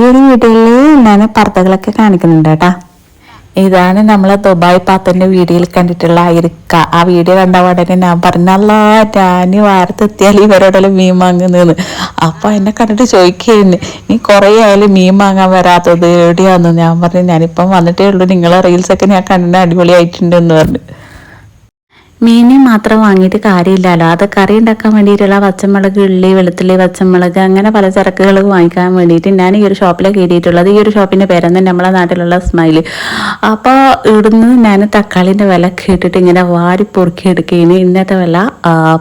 ഈ ഒരു വീഡിയോയിൽ ഞാൻ പർദ്ദകളൊക്കെ കാണിക്കുന്നുണ്ട് കേട്ടാ. ഇതാണ് നമ്മളെ ദുബായ് പാത്തന്റെ വീഡിയോയിൽ കണ്ടിട്ടുള്ള ഇരിക്ക ആ വീഡിയോ കണ്ട ഉടനെ ഞാൻ പറഞ്ഞല്ല ഞാൻ വാരത്തെത്തിയാൽ ഇവരോടെല്ലാം മീൻ വാങ്ങുന്നതെന്ന് അപ്പൊ എന്നെ കണ്ടിട്ട് ചോദിക്കുന്നു നീ കുറേ ആയാലും മീൻ വാങ്ങാൻ വരാത്തത് എവിടെയാന്ന്? ഞാൻ പറഞ്ഞു ഞാനിപ്പം വന്നിട്ടേ ഉള്ളൂ. നിങ്ങളെ റീൽസൊക്കെ ഞാൻ കണ്ടിട്ട് അടിപൊളിയായിട്ടുണ്ടെന്ന് പറഞ്ഞു. മീനെ മാത്രം വാങ്ങിയിട്ട് കാര്യമില്ലല്ലോ. അത് കറി ഉണ്ടാക്കാൻ വേണ്ടിയിട്ടുള്ള പച്ചമുളക് ഉള്ളി വെളുത്തുള്ളി പച്ചമുളക് അങ്ങനെ പല ചരക്കുകൾ വാങ്ങിക്കാൻ വേണ്ടിയിട്ട് ഞാൻ ഈ ഒരു ഷോപ്പിൽ കയറിയിട്ടുള്ളത്. ഈ ഒരു ഷോപ്പിന്റെ പേരെന്ന് നമ്മളെ നാട്ടിലുള്ള സ്മൈൽ. അപ്പോൾ ഇവിടുന്ന് ഞാൻ തക്കാളിന്റെ വില കേട്ടിട്ട് ഇങ്ങനെ വാരി പൊറുക്കി എടുക്കുകയാണ്. ഇന്നത്തെ വില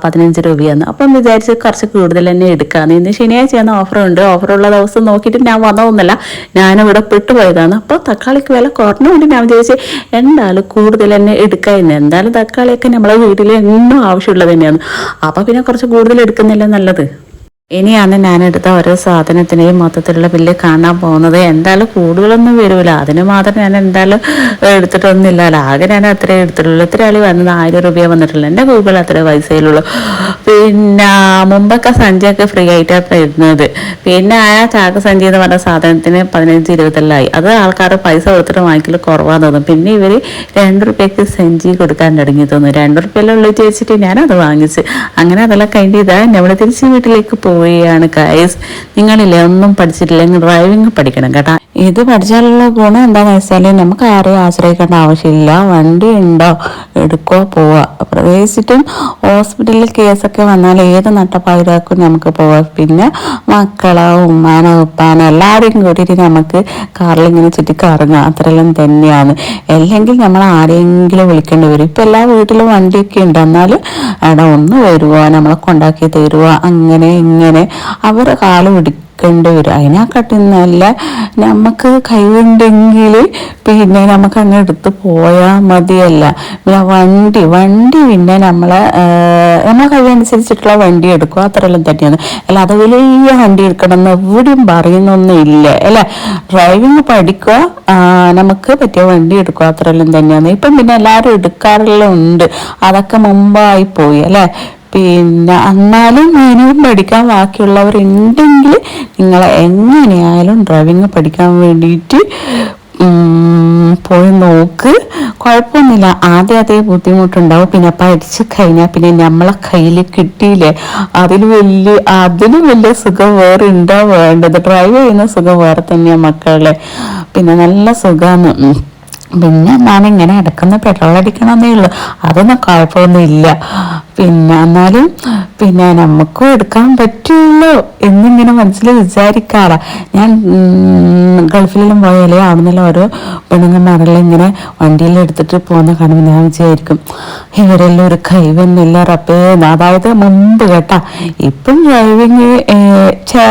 പതിനഞ്ച് രൂപയാണ്. അപ്പം വിചാരിച്ച് കുറച്ച് കൂടുതൽ തന്നെ എടുക്കാമെന്ന് ഇന്ന് ശനിയാഴ്ചയാണ് ഓഫർ ഉണ്ട്. ഓഫറുള്ള ദിവസം നോക്കിയിട്ട് ഞാൻ വന്നതൊന്നുമല്ല. ഞാനിവിടെ പെട്ടുപോയതാണ്. അപ്പോൾ തക്കാളിക്ക് വില കുറഞ്ഞുകൊണ്ട് ഞാൻ വിചാരിച്ച് എന്തായാലും കൂടുതൽ തന്നെ എടുക്കാമെന്ന് എന്തായാലും തക്കാളിയൊക്കെ നമ്മളെ വീട്ടിൽ എന്നും ആവശ്യമുള്ളത് തന്നെയാണ്. അപ്പോൾ പിന്നെ കുറച്ച് കൂടുതൽ എടുക്കുന്നില്ല നല്ലത്. ഇനിയാണ് ഞാൻ എടുത്ത ഓരോ സാധനത്തിനെയും മൊത്തത്തിലുള്ള ബില്ല് കാണാൻ പോകുന്നത്. എന്തായാലും കൂടുതലൊന്നും വരില്ല അതിന് മാത്രം ഞാൻ എന്തായാലും എടുത്തിട്ടൊന്നുമില്ലല്ലോ ആകെ ഞാൻ അത്രേ എടുത്തിട്ടുള്ളൂ. ഇത്ര ആളി വന്നത് ആയിരം രൂപ വന്നിട്ടുള്ളൂ. എന്റെ ഗൂഗിൾ അത്രേ പൈസയിലുള്ളൂ. പിന്നെ മുമ്പൊക്കെ സഞ്ചിയൊക്കെ ഫ്രീ ആയിട്ടാണ് തരുന്നത് പിന്നെ ആ ചാക്ക് സഞ്ചി എന്ന് പറഞ്ഞ സാധനത്തിന് പതിനഞ്ച് ഇരുപതെല്ലായി അത് ആൾക്കാർ പൈസ കൊടുത്തിട്ട് വാങ്ങിക്കൽ കുറവാന്ന് തോന്നും പിന്നെ ഇവർ രണ്ട് റുപ്യക്ക് സഞ്ചി കൊടുക്കാൻ തുടങ്ങി തോന്നുന്നു. രണ്ട് റുപ്യയിലുള്ള ചോദിച്ചിട്ട് ഞാനത് വാങ്ങിച്ച്. അങ്ങനെ അതെല്ലാം കഴിഞ്ഞ് ഇതാ നമ്മൾ തിരിച്ച് വീട്ടിലേക്ക് പോവുകയാണ് കായസ് നിങ്ങളില്ലേ ഒന്നും പഠിച്ചിട്ടില്ലെങ്കിൽ ഡ്രൈവിംഗ് പഠിക്കണം കേട്ടാ. ഇത് പഠിച്ചാലുള്ള ഗുണം എന്താണെന്ന് വെച്ചാൽ നമുക്ക് ആരെയും ആശ്രയിക്കേണ്ട ആവശ്യമില്ല. വണ്ടി ഉണ്ടോ? എടുക്കോ പോവാ. പ്രത്യേകിച്ചിട്ടും ഹോസ്പിറ്റലിൽ കേസൊക്കെ വന്നാൽ ഏത് നട്ടപ്പാതിരാക്കും നമുക്ക് പോവാം. പിന്നെ മക്കളോ ഉമ്മാനോ ഉപ്പാനോ എല്ലാവരെയും കൂട്ടിയിട്ട് നമുക്ക് കാറിൽ ഇങ്ങനെ ചുറ്റി കറങ്ങാം അത്രയെല്ലാം തന്നെയാണ്. അല്ലെങ്കിൽ നമ്മൾ ആരെങ്കിലും വിളിക്കേണ്ടി വരും. ഇപ്പം എല്ലാ വീട്ടിലും വണ്ടിയൊക്കെ ഉണ്ട്. എന്നാലും എടാ ഒന്ന് വരുവോ? നമ്മളെ കൊണ്ടാക്കി തരുവോ? അങ്ങനെ ഇങ്ങനെ. അവർ കാൽ പിടിക്കും ക്കേണ്ടി വരും. അതിനെക്കാട്ടും നല്ല നമുക്ക് കഴിവുണ്ടെങ്കിൽ പിന്നെ നമുക്ക് അങ്ങ് എടുത്ത് പോയാൽ മതിയല്ല. പിന്നെ വണ്ടി വണ്ടി പിന്നെ നമ്മളെ നമ്മളെ കഴിവനുസരിച്ചിട്ടുള്ള വണ്ടി എടുക്കുക അത്രയെല്ലാം തന്നെയാണ്. അല്ല അത് വലിയ വണ്ടി എടുക്കണം എന്ന് എവിടെയും പറയുന്നൊന്നുമില്ല. അല്ലേ? ഡ്രൈവിംഗ് പഠിക്കുക നമുക്ക് പറ്റിയ വണ്ടി എടുക്കുക അത്രയെല്ലാം തന്നെയാണ്. ഇപ്പം പിന്നെ എല്ലാവരും എടുക്കാറെല്ലാം ഉണ്ട് അതൊക്കെ മുമ്പായി പോയി അല്ലേ? പിന്നെ എന്നാലും ഇനിയും പഠിക്കാൻ ബാക്കിയുള്ളവർ ഉണ്ടെങ്കിൽ നിങ്ങൾ എങ്ങനെയായാലും ഡ്രൈവിംഗ് പഠിക്കാൻ വേണ്ടിയിട്ട് പോയി നോക്ക്. കുഴപ്പമൊന്നുമില്ല ആദ്യം അതേ ബുദ്ധിമുട്ടുണ്ടാവും. പിന്നെ പഠിച്ച് കഴിഞ്ഞാൽ പിന്നെ നമ്മളെ കയ്യിൽ കിട്ടിയില്ലേ? അതിൽ വലിയ അതിന് വലിയ സുഖം വേറെ ഉണ്ടോ വേണ്ടത്. ഡ്രൈവ് ചെയ്യുന്ന സുഖം വേറെ തന്നെയാണ് മക്കളെ. പിന്നെ നല്ല സുഖമാണ് പിന്നെ ഞാനിങ്ങനെ ഇടക്കൊന്ന് പെട്രോൾ അടിക്കണമെന്നേ ഉള്ളൂ. അതൊന്നും കുഴപ്പമൊന്നുമില്ല പിന്നെ എന്നാലും പിന്നെ നമുക്കും എടുക്കാൻ പറ്റുള്ളൂ എന്നിങ്ങനെ മനസ്സിൽ വിചാരിക്കാറ. ഞാൻ ഗൾഫിലെല്ലാം പോയാലേ അവിടുന്ന് ഓരോ പെണ്ണുങ്ങന്മാരെല്ലാം ഇങ്ങനെ വണ്ടിയിൽ എടുത്തിട്ട് പോകുന്ന കാണുമ്പോൾ ഞാൻ വിചാരിക്കും ഇവരെല്ലാം ഒരു കൈവന്നില്ല റപ്പേ അതായത് മുമ്പ് കേട്ടാ. ഇപ്പം ഡ്രൈവിങ്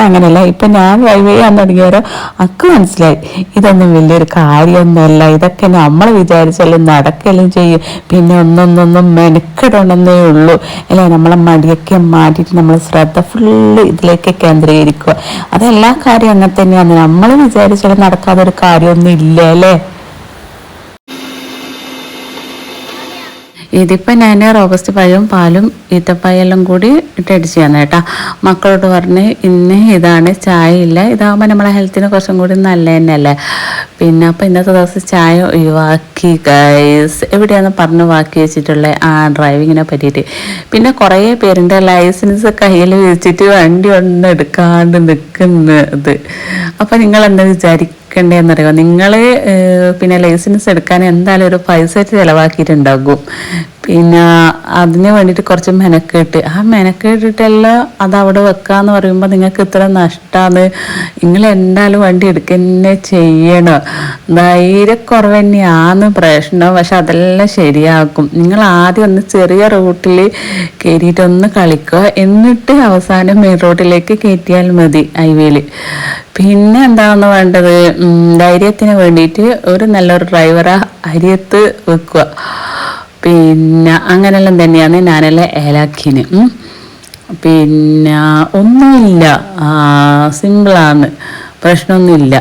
അങ്ങനെയല്ല. ഇപ്പം ഞാൻ ഡ്രൈവ് ചെയ്യാൻ തുടങ്ങിയവരോ അക്ക് മനസ്സിലായി. ഇതൊന്നും വലിയൊരു കാര്യമൊന്നുമല്ല. ഇതൊക്കെ നമ്മൾ വിചാരിച്ചാലും നടക്കലും ചെയ്യും. പിന്നെ ഒന്നൊന്നൊന്നും മെനക്കെടണമെന്നേ ഉള്ളൂ. അല്ലേ? നമ്മളെ മടിയൊക്കെ മാറ്റിയിട്ട് നമ്മൾ ശ്രദ്ധ ഫുള്ള് ഇതിലേക്ക് കേന്ദ്രീകരിക്കുക. അതെല്ലാ കാര്യം അങ്ങനെ തന്നെയാണ്. നമ്മൾ വിചാരിച്ചാലും നടക്കാതെ ഒരു കാര്യമൊന്നും ഇല്ല അല്ലേ? ഇതിപ്പോൾ ഞാൻ റോബസ്റ്റ് പഴവും പാലും ഈത്തപ്പായെല്ലാം കൂടി ഇട്ടടിച്ചാണ് കേട്ടോ. മക്കളോട് പറഞ്ഞ് ഇന്ന് ഇതാണ് ചായ ഇല്ല ഇതാകുമ്പോൾ നമ്മളെ ഹെൽത്തിന് കുറച്ചും കൂടി നല്ല തന്നെയല്ലേ പിന്നെ അപ്പോൾ ഇന്നത്തെ ദിവസം ചായ ഒഴിവാക്കി ഗൈസ് എവിടെയാണ് പറഞ്ഞ് വാക്കി വെച്ചിട്ടുള്ളത് ആ ഡ്രൈവിങ്ങിനെ പറ്റിയിട്ട്. പിന്നെ കുറേ പേരിന്റെ ലൈസൻസ് കയ്യിൽ വെച്ചിട്ട് വണ്ടി ഒന്നും എടുക്കാണ്ട് നിൽക്കുന്നത് അപ്പോൾ നിങ്ങൾ എന്താ വിചാരിക്കും എടുക്കണ്ടേന്നറിയോ നിങ്ങൾ പിന്നെ ലൈസൻസ് എടുക്കാൻ എന്തായാലും ഒരു പൈസ ചിലവാക്കിയിട്ടുണ്ടാകും. പിന്നെ അതിന് വേണ്ടിയിട്ട് കുറച്ച് മെനക്കേട്ട്. ആ മെനക്കെട്ടിട്ടെല്ലാം അത് അവിടെ വെക്കാന്ന് പറയുമ്പോൾ നിങ്ങൾക്ക് ഇത്ര നഷ്ടമാണ് നിങ്ങൾ എന്തായാലും വണ്ടി എടുക്കന്നെ ചെയ്യണം. ധൈര്യക്കുറവ് തന്നെയാണ് പ്രശ്നം. പക്ഷെ അതെല്ലാം ശരിയാക്കും. നിങ്ങൾ ആദ്യം ഒന്ന് ചെറിയ റൂട്ടിൽ കയറിയിട്ടൊന്ന് കളിക്കുക. എന്നിട്ട് അവസാനം മെയിൻ റോട്ടിലേക്ക് കയറ്റിയാൽ മതി ഹൈവേയിൽ പിന്നെ എന്താണെന്ന് വേണ്ടത്? ധൈര്യത്തിന് വേണ്ടിയിട്ട് ഒരു നല്ലൊരു ഡ്രൈവറെ അരിയത്ത് വെക്കുക. പിന്നെ അങ്ങനെല്ലാം തന്നെയാണ് ഞാനെല്ലാം ഏലാക്കിന്. പിന്നെ ഒന്നുമില്ല. സിമ്പിളാണ്. പ്രശ്നമൊന്നുമില്ല.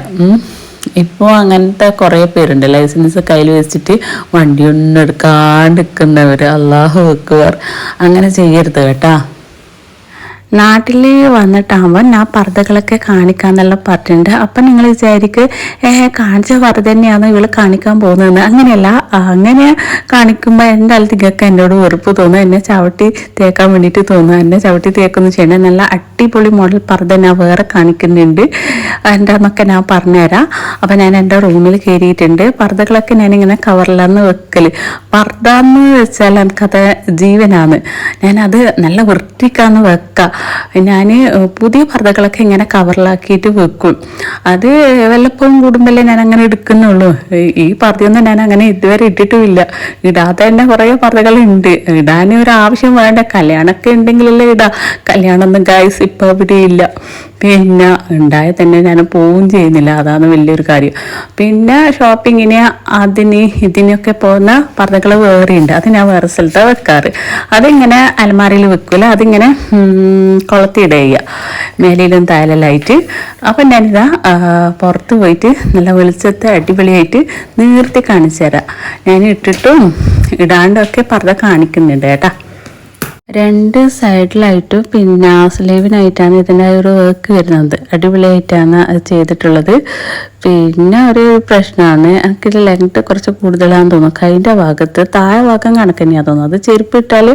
ഇപ്പോൾ അങ്ങനത്തെ കുറേ പേരുണ്ട്. ലൈസൻസ് കയ്യിൽ വെച്ചിട്ട് വണ്ടി ഒന്നും എടുക്കാണ്ടിരിക്കുന്നവർ അള്ളാഹു വെക്കുവർ അങ്ങനെ ചെയ്യരുത് കേട്ടാ. നാട്ടിൽ വന്നിട്ടാകുമ്പോൾ ഞാൻ പർദ്ദകളൊക്കെ കാണിക്കാന്നെല്ലാം പറഞ്ഞിട്ടുണ്ട്. അപ്പം നിങ്ങൾ വിചാരിക്ക് കാണിച്ച പർദ്ദ തന്നെയാണ് ഇവൾ കാണിക്കാൻ പോകുന്നതെന്ന്? അങ്ങനെയല്ല. അങ്ങനെ കാണിക്കുമ്പോൾ എന്റെ തികക്ക് എന്നോട് വെറുപ്പ് തോന്നും എന്നെ ചവിട്ടി തേക്കാൻ വേണ്ടിയിട്ട് തോന്നും എന്നെ ചവിട്ടി തേക്കൊന്നും ചെയ്യണം. നല്ല അടിപൊളി മോഡൽ പർദ്ദ ഞാൻ വേറെ കാണിക്കുന്നുണ്ട്. എന്താന്നൊക്കെ ഞാൻ പറഞ്ഞുതരാം. അപ്പം ഞാൻ എന്റെ റൂമിൽ കയറിയിട്ടുണ്ട്. പർദ്ദകളൊക്കെ ഞാനിങ്ങനെ കവറിലാണ് വെക്കൽ പർദ്ദ എന്ന് വെച്ചാൽ എനിക്കത് ജീവനാണ്. ഞാനത് നല്ല വൃത്തിക്കാന്ന് വെക്കാം. ഞാൻ പുതിയ പർദ്ദകളൊക്കെ ഇങ്ങനെ കവറിലാക്കിയിട്ട് വെക്കും. അത് വല്ലപ്പോഴും കൂടുമ്പല്ലേ ഞാൻ അങ്ങനെ എടുക്കുന്നുള്ളൂ. ഈ- പർദ്ദയൊന്നും ഞാൻ അങ്ങനെ ഇതുവരെ ഇട്ടിട്ടുമില്ല. ഇടാതെ തന്നെ കുറേ പർദ്ദകളുണ്ട്. ഇടാൻ ഒരു ആവശ്യം വേണ്ട. കല്യാണമൊക്കെ ഉണ്ടെങ്കിലല്ലേ ഇടാം. കല്യാണമൊന്നും ഗായ്സ് ഇപ്പോൾ ഇവിടെ ഇല്ല പിന്നെ ഉണ്ടായ തന്നെ ഞാൻ പോവും ചെയ്യുന്നില്ല. അതാണ് വലിയൊരു കാര്യം. പിന്നെ ഷോപ്പിങ്ങിന് അതിന് ഇതിനൊക്കെ പോകുന്ന വേറെ ഉണ്ട് അത് ഞാൻ വേറെ സ്ഥലത്താണ് വെക്കാറ്. അതിങ്ങനെ അലമാരയിൽ വെക്കൂല. അതിങ്ങനെ ഉം, കൊളത്തിയിടുക. ചെയ്യുക മേലിലും താഴെല്ലായിട്ട് അപ്പം ഞാനിതാ പുറത്ത് പോയിട്ട് നല്ല വെളിച്ചത്തെ അടിപൊളിയായിട്ട് നീർത്തി കാണിച്ചു തരാം ഞാൻ ഇട്ടിട്ടും ഇടാണ്ടൊക്കെ പർദ്ദ കാണിക്കുന്നുണ്ട് കേട്ടാ. രണ്ട് സൈഡിലായിട്ട് പിന്നെ സ്ലീവിനായിട്ടാണ് ഇതിന്റെ ഒരു വർക്ക് വരുന്നത്. അടിപൊളിയായിട്ടാണ് അത് ചെയ്തിട്ടുള്ളത്. പിന്നെ ഒരു പ്രശ്നമാണ്. എനിക്കിത് ലെങ്ത് കുറച്ച് കൂടുതലാണെന്ന് തോന്നുന്നു. കൈന്റെ ഭാഗത്ത് താഴെ ഭാഗം കണക്ക് തന്നെയാണ് തോന്നുന്നത്. അത് ചെരുപ്പിട്ടാൽ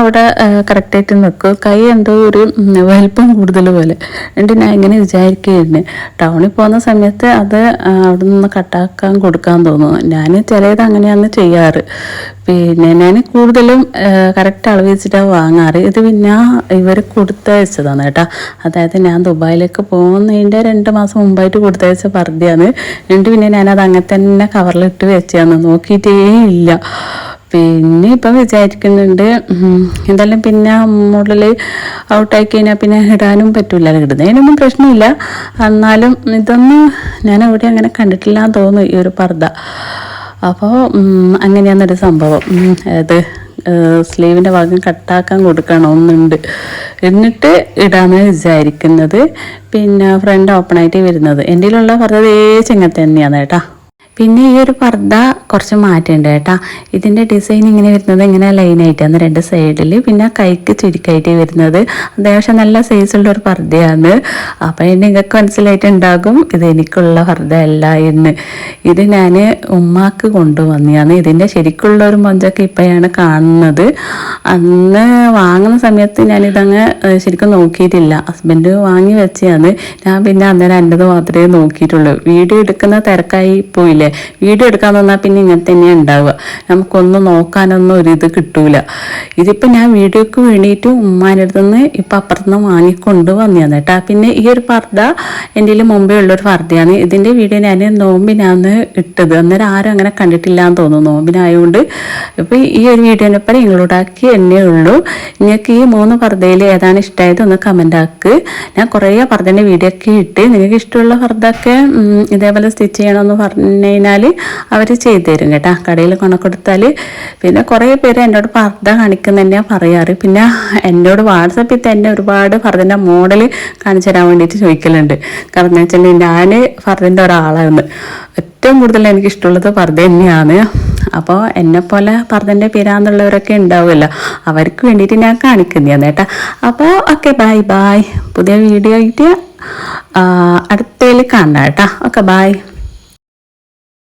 അവിടെ കറക്റ്റായിട്ട് നിൽക്കും കൈ എന്തോ ഒരു വലിപ്പം കൂടുതൽ പോലെ. എന്നിട്ട് ഞാൻ ഇങ്ങനെ വിചാരിക്കുകയായിരുന്നു ടൗണിൽ പോകുന്ന സമയത്ത് അത് അവിടെ നിന്ന് കട്ടാക്കാൻ കൊടുക്കാൻ തോന്നുന്നു. ഞാൻ ചിലത് അങ്ങനെയാണ് ചെയ്യാറ്. പിന്നെ ഞാൻ കൂടുതലും കറക്റ്റ് അളവ് വെച്ചിട്ടാണ് വാങ്ങാറ്. ഇത് പിന്നെ ഇവർ കൊടുത്തയച്ചതാണ് കേട്ടോ. അതായത് ഞാൻ ദുബായിലേക്ക് പോകുന്നതിന്റെ രണ്ട് മാസം മുമ്പായിട്ട് കൊടുത്തയച്ച പർദ്ദയാണ്. എന്നിട്ട് പിന്നെ ഞാനത് അങ്ങനെ തന്നെ കവറിലിട്ട് വെച്ചാന്ന് നോക്കിയിട്ടേ ഇല്ല. പിന്നെ ഇപ്പം വിചാരിക്കുന്നുണ്ട് എന്തായാലും പിന്നെ മുകളിൽ ഔട്ടായി കഴിഞ്ഞാൽ പിന്നെ ഇടാനും പറ്റൂല ഇടുന്നതിനൊന്നും പ്രശ്നമില്ല. എന്നാലും ഇതൊന്നും ഞാൻ എവിടെ അങ്ങനെ കണ്ടിട്ടില്ല എന്ന് തോന്നുന്നു ഈ ഒരു പർദ്ദ. അപ്പോൾ അങ്ങനെയാണൊരു സംഭവം. അതായത് അത് സ്ലീവിന്റെ ഭാഗം കട്ടാക്കാൻ കൊടുക്കണമെന്നുണ്ട്. എന്നിട്ട് ഇടാമെന്ന് വിചാരിക്കുന്നത്. പിന്നെ ഫ്രണ്ട് ഓപ്പണായിട്ട് വരുന്നത്. എന്റെ പറഞ്ഞത് ഏ ചെങ്ങത്തെ തന്നെയാണ് കേട്ടോ. പിന്നെ ഈ ഒരു പർദ്ദ കുറച്ച് മാറ്റമുണ്ട് കേട്ടാ. ഇതിന്റെ ഡിസൈൻ ഇങ്ങനെ വരുന്നത് ഇങ്ങനെ ലൈനായിട്ടാണ് രണ്ട് സൈഡിൽ പിന്നെ കൈക്ക് ചുരുക്കായിട്ട് വരുന്നത്. അത്യാവശ്യം നല്ല സൈസുള്ള ഒരു പർദ്ദയാണ്. അപ്പം നിങ്ങൾക്ക് മനസ്സിലായിട്ടുണ്ടാകും ഇത് എനിക്കുള്ള പർദ്ദ അല്ല എന്ന്. ഇത് ഞാൻ ഉമ്മാക്ക് കൊണ്ടുവന്നതാണ്. ഇതിന്റെ ശരിക്കുള്ള ഒരു മൊഞ്ചൊക്കെ ഇപ്പോഴാണ് കാണുന്നത്. അന്ന് വാങ്ങുന്ന സമയത്ത് ഞാനിതങ്ങ് ശരിക്കും നോക്കിയിട്ടില്ല. ഹസ്ബൻഡ് വാങ്ങി വെച്ചതാണ് ഞാൻ പിന്നെ അന്നേരം എന്റെത് മാത്രമേ നോക്കിയിട്ടുള്ളൂ. വീഡിയോ എടുക്കുന്ന തിരക്കായി പോയില്ലേ? വീഡിയോ എടുക്കാൻ തന്നാൽ പിന്നെ ഇങ്ങനെ തന്നെയാണ് ഉണ്ടാവുക. നമുക്കൊന്നും നോക്കാനൊന്നും ഒരിത് കിട്ടൂല. ഇതിപ്പോൾ ഞാൻ വീഡിയോക്ക് വേണ്ടിയിട്ട് ഉമ്മാന്റെ അടുത്ത് നിന്ന് ഇപ്പം അപ്പുറത്തുനിന്ന് വാങ്ങിക്കൊണ്ട് വന്നതാണ് കേട്ടോ. പിന്നെ ഈ ഒരു പർദ്ദ എന്റെ മുമ്പേ ഉള്ളൊരു പർദ്ദയാണ്. ഇതിന്റെ വീഡിയോ ഞാൻ നോമ്പിനാണ് ഇട്ടത്. അന്നേരം ആരും അങ്ങനെ കണ്ടിട്ടില്ല എന്ന് തോന്നുന്നു. നോമ്പിനായതുകൊണ്ട് ഇപ്പോൾ ഈ ഒരു വീഡിയോനെ വീഡിയോനെപ്പം നിങ്ങളോടാക്കി എന്നേ ഉള്ളൂ. നിങ്ങൾക്ക് ഈ മൂന്ന് പർദ്ദയിൽ ഏതാണ് ഇഷ്ടമായത് ഒന്ന് കമന്റ് ആക്ക്. ഞാൻ കുറേ പർദ്ദന്റെ വീഡിയോ ഒക്കെ ഇട്ട്. നിങ്ങൾക്ക് ഇഷ്ടമുള്ള പർദ്ദൊക്കെ ഇതേപോലെ സ്റ്റിച്ച് ചെയ്യണമെന്ന് പറഞ്ഞു കഴിഞ്ഞാൽ അവർ ചെയ്തു തരും കേട്ടോ. കടയിൽ കൊണ്ടുകൊടുത്താൽ പിന്നെ കുറേ പേര് എന്നോട് പർദ്ദ കാണിക്കുന്ന തന്നെയാണ് പറയാറ്. പിന്നെ എന്നോട് വാട്സപ്പിൽ തന്നെ ഒരുപാട് ഫർദിന്റെ മോഡൽ കാണിച്ചു തരാൻ വേണ്ടിയിട്ട് ചോദിക്കലുണ്ട്. കാരണം എന്ന് വെച്ചാൽ ഞാൻ ഫർദിന്റെ ഒരാളാണ്. ഏറ്റവും കൂടുതൽ എനിക്ക് ഇഷ്ടമുള്ളത് പർദ്ദ തന്നെയാണ്. അപ്പോൾ എന്നെപ്പോലെ പർദ്ദന്റെ പേരാന്നുള്ളവരൊക്കെ ഉണ്ടാവുമല്ലോ. അവർക്ക് വേണ്ടിയിട്ട് ഞാൻ കാണിക്കുന്നതാണ് കേട്ടോ. അപ്പോൾ ഓക്കെ ബൈ ബൈ. പുതിയ വീഡിയോ ആയിട്ട് അടുത്തതിൽ കാണാം കേട്ടോ. Okay bye.